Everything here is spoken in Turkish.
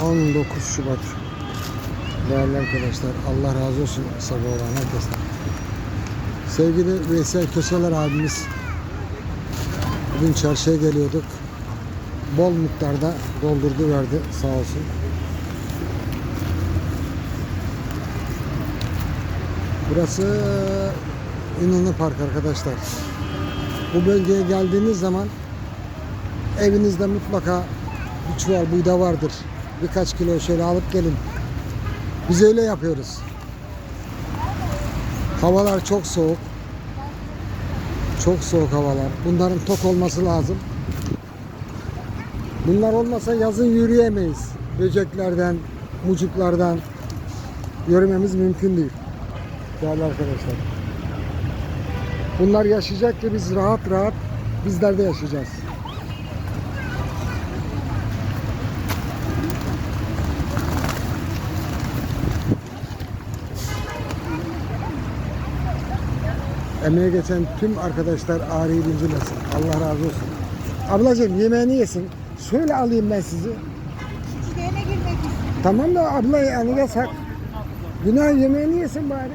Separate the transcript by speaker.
Speaker 1: 19 Şubat. Değerli arkadaşlar Allah razı olsun sabah olan herkesten. Sevgili Veysel Köseler abimiz bugün çarşıya geliyorduk. Bol miktarda doldurdu verdi sağ olsun. Burası İnönü Park arkadaşlar. Bu bölgeye geldiğiniz zaman evinizde mutlaka bir çuval buğda vardır. Birkaç kilo şöyle alıp gelin. Biz öyle yapıyoruz. Havalar çok soğuk. Çok soğuk havalar. Bunların tok olması lazım. Bunlar olmasa yazın yürüyemeyiz. Böceklerden, mucuklardan yürümemiz mümkün değil. Değerli arkadaşlar. Bunlar yaşayacak ki biz rahat rahat bizler de yaşayacağız. Emeğe geçen tüm arkadaşlar Ağrı'yı bilgilesin. Allah razı olsun. Ablacığım yemeğini yesin. Şöyle alayım ben sizi.
Speaker 2: İşlerine girmek istiyorum.
Speaker 1: Tamam da abla yani yasak. Günah yemeğini yesin bari.